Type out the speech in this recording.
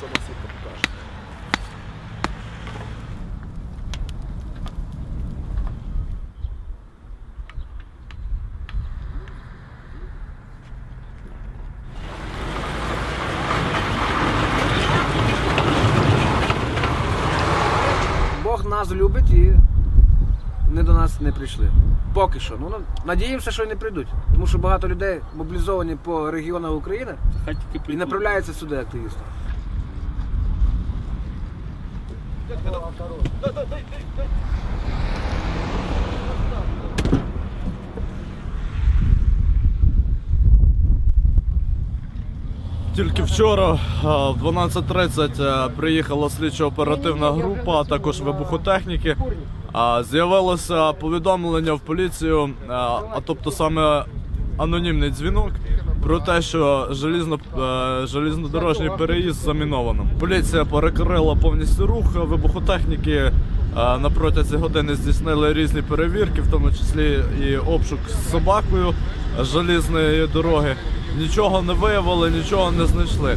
самосвідка покаже. Бог нас любить і не до нас не прийшли. Поки що. Ну, надіємося, що й не прийдуть. Тому що багато людей мобілізовані по регіонах України Хай тільки і прийдуть. направляються сюди активісти. Тільки вчора а, в 12.30 е, приїхала слідчо-оперативна група, а також вибухотехніки. А, З'явилося повідомлення в поліцію, а, а тобто саме анонімний дзвінок. Про те, що желізно, е, желізнодорожній переїзд заміновано. Поліція перекрила повністю рух вибухотехніки. е, На протязі години здійснили різні перевірки, в тому числі і обшук з собакою желізної дороги. Нічого не виявили, нічого не знайшли.